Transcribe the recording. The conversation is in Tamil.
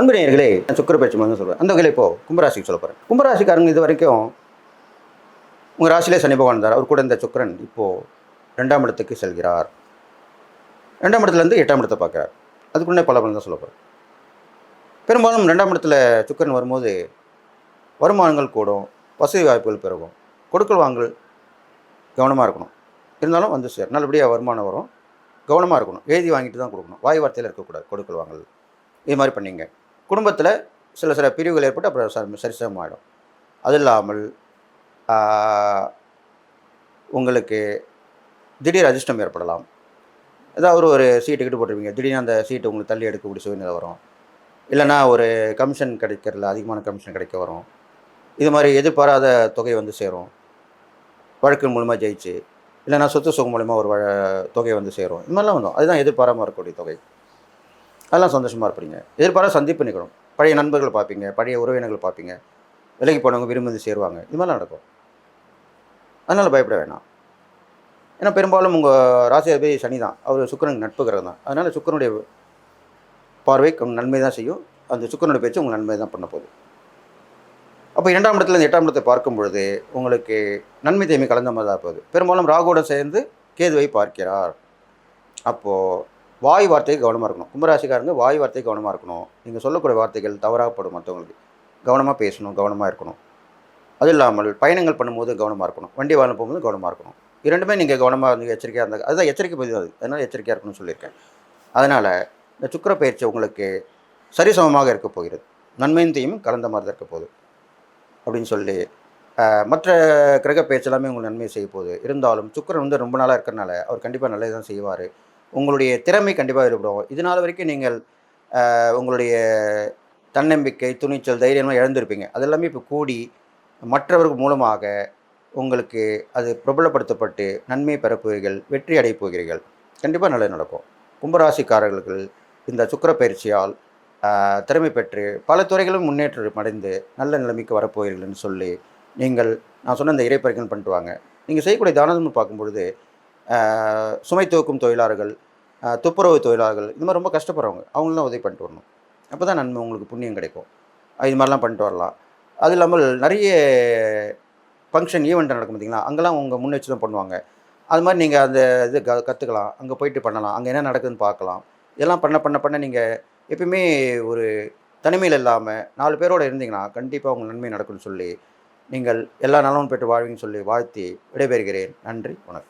அன்பு நேயர்களே நான் சுக்கர பயிற்சி மாதிரி சொல்கிறேன் அந்த வகையில் இப்போது கும்பராசிக்கு சொல்ல போகிறேன் கும்பராசிக்காரங்க இது வரைக்கும் உங்கள் ராசியிலே சனி பகவான் இருந்தார் அவர் கூட இந்த சுக்கரன் இப்போது ரெண்டாம் இடத்துக்கு செல்கிறார். ரெண்டாம் இடத்துலேருந்து எட்டாம் இடத்தை பார்க்குறார். அதுக்குள்ளே பல பலன் தான் சொல்ல போகிறேன் பெரும்பாலும் ரெண்டாம் இடத்துல சுக்கிரன் வரும்போது வருமானங்கள் கூடும் வசதி வாய்ப்புகள் பெருகும். கொடுக்கல் வாங்கல் கவனமாக இருக்கணும். இருந்தாலும் வந்து சேர் நல்லபடியாக வருமானம் வரும். கவனமாக இருக்கணும். எழுதி வாங்கிட்டு தான் கொடுக்கணும். வாய் வார்த்தையில் இருக்கக்கூடாது. கொடுக்கல் வாங்கல். இது மாதிரி பண்ணிங்க. குடும்பத்தில் சில சில பிரிவுகள் ஏற்பட்டு அப்புறம் சரி சரிசமமாயிடும். அது இல்லாமல் உங்களுக்கு திடீர் அதிர்ஷ்டம் ஏற்படலாம். ஏதாவது ஒரு ஒரு சீட்டு கிட்ட போட்டிருப்பீங்க. திடீர்னு அந்த சீட்டு உங்களுக்கு தள்ளி எடுக்கக்கூடிய சூழ்நிலை வரும். இல்லைன்னா ஒரு கமிஷன் கிடைக்கிறதுல அதிகமான கமிஷன் கிடைக்க வரும். இது மாதிரி எதிர்பாராத தொகை வந்து சேரும். வழக்கு மூலமாக ஜெயிச்சு இல்லைன்னா சொத்து சுகம் மூலமாக ஒரு தொகை வந்து சேரும். இது மாதிரிலாம் வந்தோம் அதுதான் எதிர்பாராமல் இருக்கக்கூடிய தொகை. அதெல்லாம் சந்தோஷமாக இருப்பீங்க. எதிர்பாராத சந்திப்பு நிகழும். பழைய நண்பர்களை பார்ப்பீங்க பழைய உறவினர்கள் பார்ப்பீங்க. விலகி போனவங்க விரும்பி சேருவாங்க. இது மாதிரிலாம் நடக்கும். அதனால் பயப்பட வேணாம். ஏன்னா பெரும்பாலும் உங்கள் ராசி சனி தான். அவர் சுக்கரனுக்கு நட்பு கிரகம் தான். அதனால் சுக்கிரனுடைய பார்வை நன்மை தான் செய்யும். அந்த சுக்கிரனுடைய பேச்சு உங்களுக்கு நன்மை தான் பண்ண போகுது. அப்போ இரண்டாம் இடத்துல இந்த எட்டாம் இடத்தை பார்க்கும் பொழுது உங்களுக்கு நன்மை தீமை கலந்த மாதிரி தான் போகுது. பெரும்பாலும் ராகுவோட சேர்ந்து கேதுவை பார்க்கிறார். அப்போது வாய் வார்த்தைக்கு கவனமாக இருக்கணும். கும்பராசிக்காரங்க வாய் வார்த்தைக்கு கவனமாக இருக்கணும். நீங்கள் சொல்லக்கூடிய வார்த்தைகள் தவறாகப்படும் மற்றவங்களுக்கு. கவனமாக பேசணும் கவனமாக இருக்கணும். அது இல்லாமல் பயணங்கள் பண்ணும்போது கவனமாக இருக்கணும். வண்டி வாகனம் போகும்போது கவனமாக இருக்கணும். இரண்டுமே நீங்கள் கவனமாக இருந்து எச்சரிக்கையாக இருந்தால் அதுதான் எச்சரிக்கை பதிவு அது. அதனால் எச்சரிக்கையாக இருக்கணும்னு சொல்லியிருக்கேன். அதனால் இந்த சுக்கிர பயிற்சி உங்களுக்கு சரிசமமாக இருக்க போகிறது. நன்மையும் தீயும் கலந்த மாதிரி தான் இருக்க போகுது. அப்படின்னு சொல்லி மற்ற கிரக பயிற்சி எல்லாமே உங்களுக்கு நன்மை செய்ய போகுது. இருந்தாலும் சுக்கரன் வந்து ரொம்ப நாளாக இருக்கிறனால அவர் கண்டிப்பாக நல்லது தான் செய்வார். உங்களுடைய திறமை கண்டிப்பாக வெளிப்படும் இது நாள் வரைக்கும் நீங்கள் உங்களுடைய தன்னம்பிக்கை துணிச்சல் தைரியம்லாம் இழந்திருப்பீங்க. அது எல்லாமே இப்போ கூடி மற்றவர்கள் மூலமாக உங்களுக்கு அது பிரபலப்படுத்தப்பட்டு நன்மை பெறப்போகிறீர்கள் வெற்றி அடையப் போகிறீர்கள். கண்டிப்பாக நல்லது நடக்கும். கும்பராசிக்காரர்களுக்கு இந்த சுக்கிர பயிற்சியால் திறமை பெற்று பல துறைகளும் முன்னேற்றம் அடைந்து நல்ல நிலைமைக்கு வரப்போகிறீர்கள்னு சொல்லி நீங்கள் நான் சொன்ன இந்த இறைப்பறிகள் பண்ணிட்டு வாங்க. நீங்கள் செய்யக்கூடிய தானதம்னு பார்க்கும்பொழுது சுமை தூக்கும் தொழிலாளர்கள் துப்புரவு தொழிலாளர்கள் இது மாதிரி ரொம்ப கஷ்டப்படுறவங்க. அவங்களாம் உதவி பண்ணிட்டு வரணும். அப்போ தான் நன்மை உங்களுக்கு புண்ணியம் கிடைக்கும். இது மாதிரிலாம் பண்ணிட்டு வரலாம். அது இல்லாமல் நிறைய ஃபங்க்ஷன் ஈவெண்ட் நடக்கும் பார்த்திங்களா? அங்கெல்லாம் உங்கள் முன்னெச்சரிக்கை பண்ணுவாங்க. அது மாதிரி நீங்கள் அந்த இது க கற்றுக்கலாம் அங்கே போயிட்டு பண்ணலாம். அங்கே என்ன நடக்குதுன்னு பார்க்கலாம். இதெல்லாம் பண்ண பண்ண பண்ண நீங்கள் எப்பயுமே ஒரு தனிமையில் இல்லாமல் நாலு பேரோடு இருந்தீங்கன்னா கண்டிப்பாக உங்கள் நன்மை நடக்கும்னு சொல்லி நீங்கள் எல்லா நலமும் பெற்று வாழ்வீங்கன்னு சொல்லி வாழ்த்தி விடைபெறுகிறேன். நன்றி. வணக்கம்.